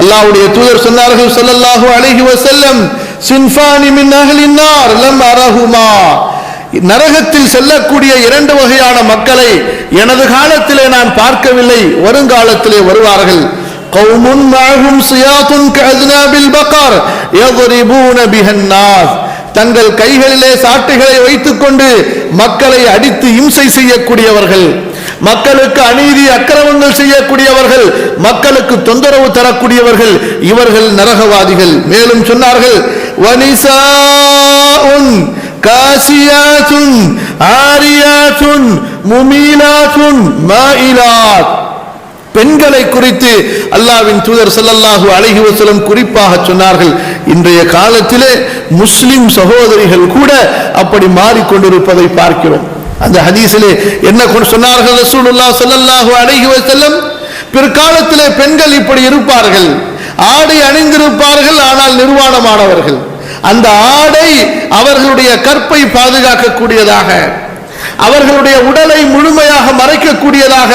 அல்லாஹ்வுடைய தூதர் சொன்னார்கள் ஸல்லல்லாஹு அலைஹி வஸல்லம் சின்ஃபானி மின் அஹ்லின் நார் லம் அரஹுமா நரகத்தில் செல்லக்கூடிய இரண்டு வகையான மக்களை எனது காலத்திலே நான் பார்க்கவில்லை வருங்காலத்திலே வருவார்கள் قوم معهم سياط كأذناب البقر يضربون بها الناس தங்கள் கைகளிலே சாட்டுகளை வைத்துக்கொண்டு மக்களை அடித்து இம்சை செய்யக்கூடியவர்கள் மக்களுக்கு அநீதி அக்கிரமங்கள் செய்யக்கூடியவர்கள் மக்களுக்கு தொந்தரவு தரக்கூடியவர்கள் இவர்கள் நரகவாதிகள். மேலும் சொன்னார்கள் வனிசாஉன் காசியாத்துன் ஆரியாசுன் முமீலாத்துன் மாயிலாத். பெண்களை குறித்து அல்லாவின் தூதர் செல்லல்லாஹு அலைஹி வஸல்லம் குறிப்பாக சொன்னார்கள். இன்றைய காலத்திலே முஸ்லிம் சகோதரிகள் கூட அப்படி மாறிக்கொண்டிருப்பதை பார்க்கிறோம். அந்த ஹதீஸிலே என்ன கொண்டு சொன்னார்கள் ரசூலுல்லா சொல்லல்லாஹு அலைஹி செல்லம் பிற்காலத்திலே பெண்கள் இப்படி இருப்பார்கள். ஆடை அணிந்திருப்பார்கள் ஆனால் நிர்வாணமானவர்கள். அந்த ஆடை அவர்களுடைய கற்பை பாதுகாக்கக்கூடியதாக அவர்களுடைய உடலை முழுமையாக மறைக்கக்கூடியதாக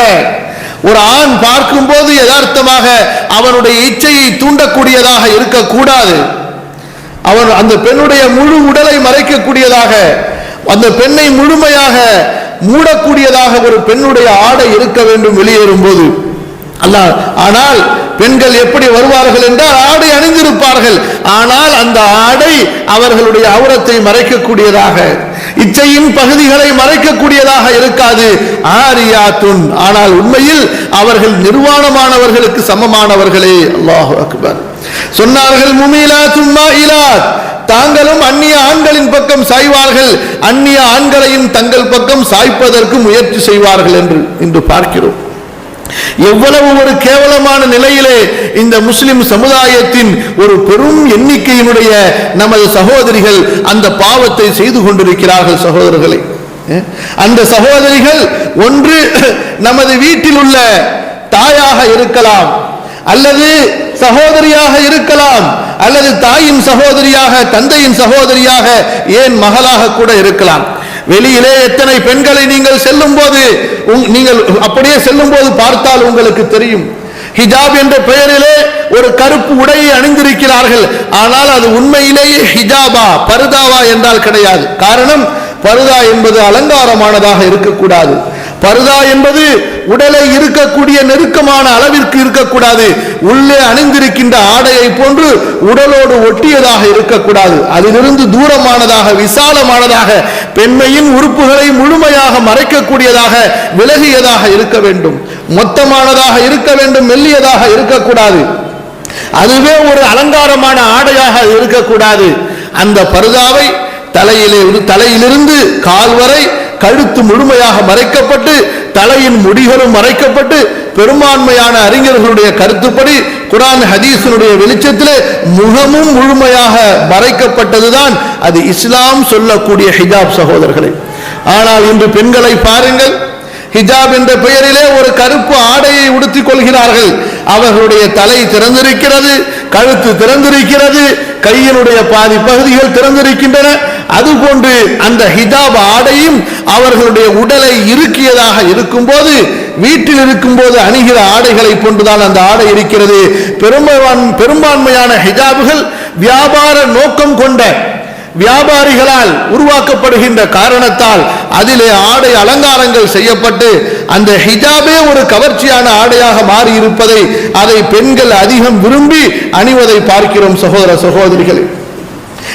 ஒரு ஆண் பார்க்கும்போது யதார்த்தமாக அவனுடைய இச்சையை தூண்டக்கூடியதாக இருக்கக்கூடாது. அவன் அந்த பெண்ணுடைய முழு உடலை மறைக்கக்கூடியதாக அந்த பெண்ணை முழுமையாக மூடக்கூடியதாக ஒரு பெண்ணுடைய ஆடை இருக்க வேண்டும் வெளியேறும் போது அல்லாஹ் ஆனால் பெண்கள் எப்படி வருவார்கள் என்றால் ஆடை அணிந்திருப்பார்கள். ஆனால் அந்த ஆடை அவர்களுடைய அவுரத்தை மறைக்கக்கூடியதாக இச்சையின் பகுதிகளை மறைக்கக்கூடியதாக இருக்காது. ஆரியாத்துன் ஆனால் உண்மையில் அவர்கள் நிர்வாணமானவர்களுக்கு சமமானவர்களே. அல்லாஹு அக்பர். சொன்னார்கள் சும்மா இலா தாங்களும் அந்நிய ஆண்களின் பக்கம் சாய்வார்கள் அந்நிய ஆண்களையும் தங்கள் பக்கம் சாய்ப்பதற்கு முயற்சி செய்வார்கள் என்று இன்று பார்க்கிறோம். எவ்வளவு ஒரு கேவலமான நிலையிலே இந்த முஸ்லிம் சமுதாயத்தின் ஒரு பெரும் எண்ணிக்கையினுடைய நமது சகோதரிகள் அந்த பாவத்தை செய்து கொண்டிருக்கிறார்கள் சகோதரர்களை. அந்த சகோதரிகள் ஒன்று நமது வீட்டில் உள்ள தாயாக இருக்கலாம் அல்லது சகோதரியாக இருக்கலாம் அல்லது தாயின் சகோதரியாக தந்தையின் சகோதரியாக ஏன் மகளாக கூட இருக்கலாம். வெளியிலே எத்தனை பெண்களை நீங்கள் செல்லும் போது நீங்கள் அப்படியே செல்லும் போது பார்த்தால் உங்களுக்கு தெரியும். ஹிஜாப் என்ற பெயரிலே ஒரு கருப்பு உடையை அணிந்திருக்கிறார்கள். ஆனால் அது உண்மையிலேயே ஹிஜாபா பருதாவா என்றால் கிடையாது. காரணம் பருதா என்பது அலங்காரமானதாக இருக்கக்கூடாது. பருதா என்பது உடலை இருக்கக்கூடிய நெருக்கமான அளவிற்கு இருக்கக்கூடாது. உள்ளே அணிந்திருக்கின்ற ஆடையை போன்று உடலோடு ஒட்டியதாக இருக்கக்கூடாது. அதிலிருந்து தூரமானதாக விசாலமானதாக பெண்மையின் உறுப்புகளை முழுமையாக மறைக்கக்கூடியதாக விலகியதாக இருக்க வேண்டும். மொத்தமானதாக இருக்க வேண்டும் மெல்லியதாக இருக்கக்கூடாது. அதுவே ஒரு அலங்காரமான ஆடையாக இருக்கக்கூடாது. அந்த பருதாவை தலையிலே தலையிலிருந்து கால் வரை கழுத்து முழுமையாக மறைக்கப்பட்டு தலையின் முடிகளும் மறைக்கப்பட்டு பெரும்பான்மையான அறிஞர்களுடைய கருத்துப்படி குரான் ஹதீசனுடைய வெளிச்சத்தில் முகமும் முழுமையாக மறைக்கப்பட்டதுதான் அது இஸ்லாம் சொல்லக்கூடிய ஹிஜாப் சகோதரர்களே. ஆனால் இன்று பெண்களை பாருங்கள் ஹிஜாப் என்ற பெயரிலே ஒரு கருப்பு ஆடையை உடுத்திக் கொள்கிறார்கள். அவர்களுடைய தலை திறந்திருக்கிறது கழுத்து திறந்திருக்கிறது கையினுடைய பாதி பகுதிகள் திறந்திருக்கின்றன அதுபோன்று அந்த ஹிஜாப் ஆடையும் அவர்களுடைய உடலை இறுக்கியதாக இருக்கும்போது வீட்டில் இருக்கும்போது அணிகிற ஆடைகளை போன்றுதான் அந்த ஆடை இருக்கிறது. பெரும்பான் பெரும்பான்மையான ஹிஜாபுகள் வியாபார நோக்கம் கொண்ட வியாபாரிகளால் உருவாக்கப்படுகின்ற காரணத்தால் அதிலே ஆடை அலங்காரங்கள் செய்யப்பட்டு அந்த ஹிஜாபே ஒரு கவர்ச்சியான ஆடையாக மாறி இருப்பதை அதை பெண்கள் அதிகம் விரும்பி அணிவதை பார்க்கிறோம் சகோதர சகோதரிகளே.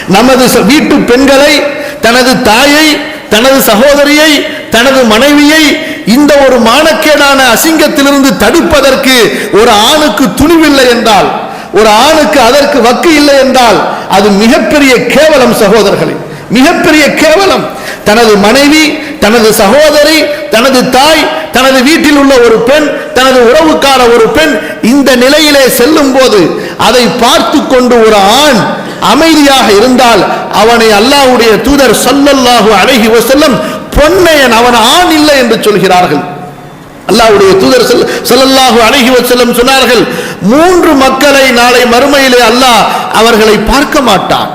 நமது வீட்டு பெண்களை தனது தாயை தனது சகோதரியை தனது மனைவியை இந்த ஒரு மானக்கேடான அசிங்கத்திலிருந்து தடுப்பதற்கு ஒரு ஆணுக்கு துணிவில்லை என்றால் ஒரு ஆணுக்கு அதற்கு வக்கு இல்லை என்றால் அது மிகப்பெரிய கேவலம் சகோதரர்களே. மிகப்பெரிய கேவலம். தனது மனைவி தனது சகோதரி தனது தாய் தனது வீட்டில் உள்ள ஒரு பெண் தனது உறவுக்கார ஒரு பெண் இந்த நிலையிலே செல்லும் போது அதை பார்த்து கொண்டு ஒரு ஆண் அமைதியாக இருந்தால் அவனை அல்லாஹ்வுடைய தூதர் சொல்லல்லாஹு அழகி வசல்லம் பொன்னையன் அவன் ஆண் இல்லை என்று சொல்கிறார்கள். அல்லாஹ்வுடைய தூதர் ஸல்- ஸல்லல்லாஹு அலைஹி வஸல்லம் சொன்னார்கள் மூன்று மக்களை நாளை மறுமையிலே அல்லாஹ் அவர்களை பார்க்க மாட்டான்.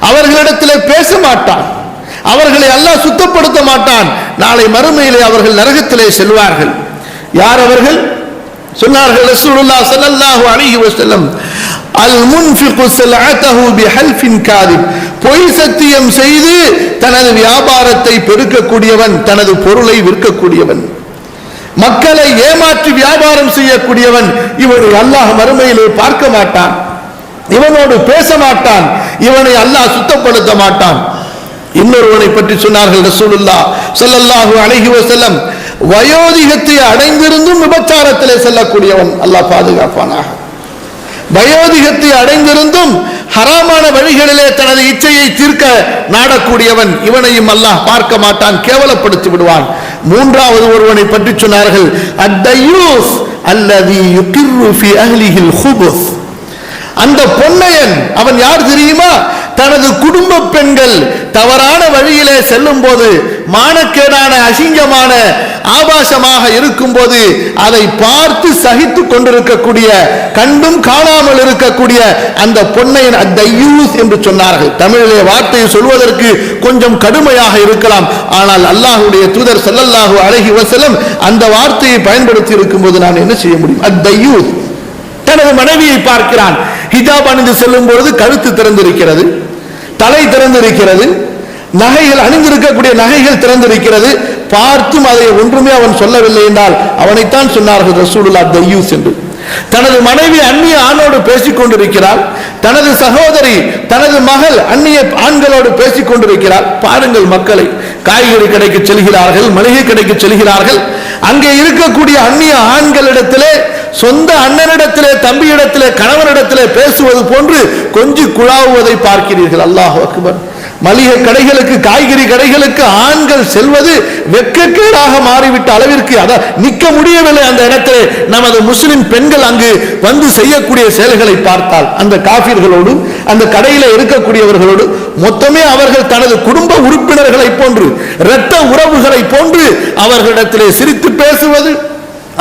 அவர்களிடத்திலே பேச மாட்டான். அவர்களை அல்லாஹ் சுத்தப்படுத்த மாட்டான். நாளை மறுமையிலே அவர்கள் நரகத்திலே செல்வார்கள். யார் அவர்கள்? சொன்னார்கள் ரசூலுல்லாஹ் ஸல்லல்லாஹு அலைஹி வஸல்லம் அல் முன்ஃபிகு ஸல்அத்தஹு பிஹல்ஃபின் காதிப். பொய் சத்தியம் செய்து தனது வியாபாரத்தை பெருக்கக்கூடியவன் தனது பொருளை விற்கக்கூடியவன். மக்களை ஏமாற்றி வியாபாரம் செய்யக்கூடியவன் இவனை அல்லாஹ் மறுமையிலே பார்க்க மாட்டான். இவனோடு பேச மாட்டான். இவனை அல்லாஹ் சுத்தப்படுத்த மாட்டான். இன்னொருவனை பற்றி சொன்னார்கள் ரசூலுல்லா சொல்லல்லாஹு அழகி வசல்லம் வயோதிகத்தை அடைந்திருந்தும் விபச்சாரத்திலே செல்லக்கூடியவன். அல்லாஹ் பாதுகாப்பானாக. வயோதிகத்தை அடைந்திருந்தும் ஹராமான வழிகளிலே தனது இச்சையை தீர்க்க நாடக்கூடியவன் இவனையும் அல்லாஹ் பார்க்க மாட்டான் கேவலப்படுத்தி விடுவான். மூன்றாவது ஒருவனை பற்றி சொன்னார்கள் அத்தையூஸ் அல்லதி யுகிர்ரு அஹ்லிஹில் ஹுபுஸ். அந்த பொன்னையன் அவன் யார் தெரியுமா? தனது குடும்ப பெண்கள் தவறான வழியிலே செல்லும் போது மானக்கேடான அசிங்கமான ஆபாசமாக இருக்கும்போது அதை பார்த்து சகித்து கொண்டிருக்கக்கூடிய கண்டும் காணாமல் இருக்கக்கூடிய அந்த பொன்னையன் தையூஸ் யூஸ் என்று சொன்னார்கள். தமிழிலே வார்த்தையை சொல்வதற்கு கொஞ்சம் கடுமையாக இருக்கலாம். ஆனால் அல்லாஹுடைய தூதர் செல்லல்லாஹு அழகி வசலம் அந்த வார்த்தையை பயன்படுத்தி இருக்கும்போது நான் என்ன செய்ய முடியும்? அத்தையூஸ் யூஸ். தனது மனைவியை பார்க்கிறான். ஹிஜாப் அணிந்து செல்லும் பொழுது கழுத்து திறந்திருக்கிறது தலை திறந்திருக்கிறது நகைகள் அணிந்திருக்கக்கூடிய நகைகள் திறந்திருக்கிறது. பார்த்தும் அதை ஒன்றுமே அவன் சொல்லவில்லை என்றால் அவனைத்தான் சொன்னார்கள் ரசூலுல்லா தையூஸ் என்று. தனது மனைவி அந்நிய ஆணோடு பேசிக் கொண்டிருக்கிறாள் தனது சகோதரி தனது மகள் அந்நிய ஆண்களோடு பேசிக் கொண்டிருக்கிறார் பாருங்கள் மக்களை காய்கறி கடைக்கு செல்கிறார்கள் மளிகை கடைக்கு செல்கிறார்கள். அங்கே இருக்கக்கூடிய அந்நிய ஆண்களிடத்திலே சொந்த அண்ணனிடத்திலே தம்பியிடத்திலே கணவனிடத்திலே பேசுவது போன்று கொஞ்சி குழாவுவதை பார்க்கிறீர்கள். அல்லாஹ் அக்பர். மளிகை கடைகளுக்கு காய்கறி கடைகளுக்கு ஆண்கள் செல்வது வெக்கக்கேடாக மாறிவிட்ட அளவிற்கு அதான் நிற்க முடியவில்லை அந்த இடத்திலே. நமது முஸ்லிம் பெண்கள் அங்கு வந்து செய்யக்கூடிய செயல்களை பார்த்தால் அந்த காபிர்களோடு அந்த கடையில இருக்கக்கூடியவர்களோடு மொத்தமே அவர்கள் தனது குடும்ப உறுப்பினர்களை போன்று இரத்த உறவுகளை போன்று அவர்களிடத்திலே சிரித்து பேசுவது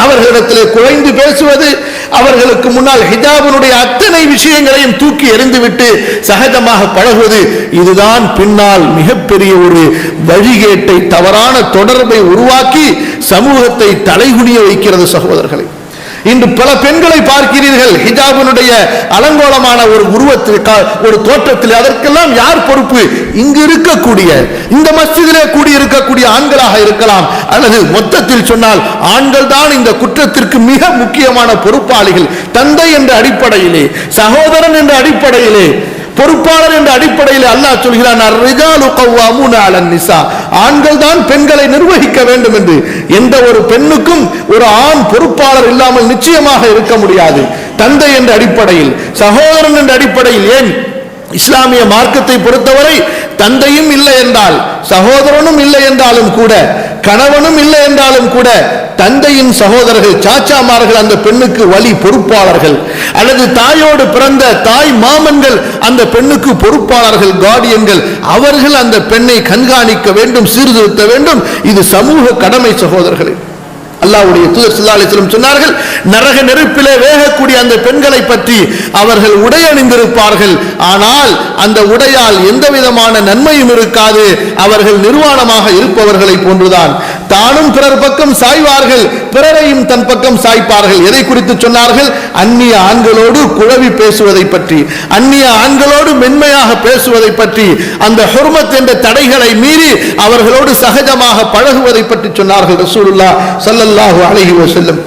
அவர்களிடத்திலே குழைந்து பேசுவது அவர்களுக்கு முன்னால் ஹிஜாபினுடைய அத்தனை விஷயங்களையும் தூக்கி எறிந்துவிட்டு சகஜமாக பழகுவது இதுதான் பின்னால் மிகப்பெரிய ஒரு வழிகேட்டை தவறான தொடர்பை உருவாக்கி சமூகத்தை தலைகுனிய வைக்கிறது சகோதரர்களை. இன்று பல பெண்களை பார்க்கிறீர்கள். ஹிஜாபினுடைய அலங்கோலமான ஒரு உருவத்தில் ஒரு தோற்றத்தில் அதற்கெல்லாம் யார் பொறுப்பு? இங்கு இருக்கக்கூடிய இந்த மஸ்ஜிதிலே கூடி இருக்கக்கூடிய ஆண்களாக இருக்கலாம். அல்லது மொத்தத்தில் சொன்னால் ஆண்கள் தான் இந்த குற்றத்திற்கு மிக முக்கியமான பொறுப்பாளிகள். தந்தை என்ற அடிப்படையிலே சகோதரன் என்ற அடிப்படையிலே பொறுப்பாளர் என்ற அடிப்படையில் அல்லாஹ் சொல்கிறான் அலன் நிசா. ஆண்கள் தான் பெண்களை நிர்வகிக்க வேண்டும் என்று. எந்த ஒரு பெண்ணுக்கும் ஒரு ஆண் பொறுப்பாளர் இல்லாமல் நிச்சயமாக இருக்க முடியாது. தந்தை என்ற அடிப்படையில் சகோதரன் என்ற அடிப்படையில் ஏன்? இஸ்லாமிய மார்க்கத்தை பொறுத்தவரை தந்தையும் இல்லை என்றால் சகோதரனும் இல்லை என்றாலும் கூட கணவனும் இல்லை என்றாலும் கூட தந்தையின் சகோதரர்கள் சாச்சாமார்கள் அந்த பெண்ணுக்கு வழி பொறுப்பாளர்கள். அல்லது தாயோடு பிறந்த தாய் மாமன்கள் அந்த பெண்ணுக்கு பொறுப்பாளர்கள் கார்டியன்கள் அவர்கள் அந்த பெண்ணை கண்காணிக்க வேண்டும் சீர்திருத்த வேண்டும். இது சமூக கடமை சகோதரர்களே. அல்லாவுடைய தூதர் ஸல்லல்லாஹு சொன்னார்கள் நரக நெருப்பிலே வேகக்கூடிய அந்த பெண்களை பற்றி அவர்கள் உடை அணிந்திருப்பார்கள். ஆனால் அந்த உடையால் எந்த விதமான நன்மையும் இருக்காது. அவர்கள் நிர்வாணமாக இருப்பவர்களை போன்றுதான். தானும் பிறர் பக்கம் சாய்வார்கள் பிறரையும் தன் பக்கம் சாய்ப்பார்கள். எதை குறித்து சொன்னார்கள்? அந்நிய ஆண்களோடு குழவி பேசுவதை பற்றி. அந்நிய ஆண்களோடு மென்மையாக பேசுவதை பற்றி. அந்த ஹொர்மத் என்ற தடைகளை மீறி அவர்களோடு சகஜமாக பழகுவதை பற்றி சொன்னார்கள் ரசூலுல்லாஹ் ஸல்லல்லாஹு அலைஹி வஸல்லம்.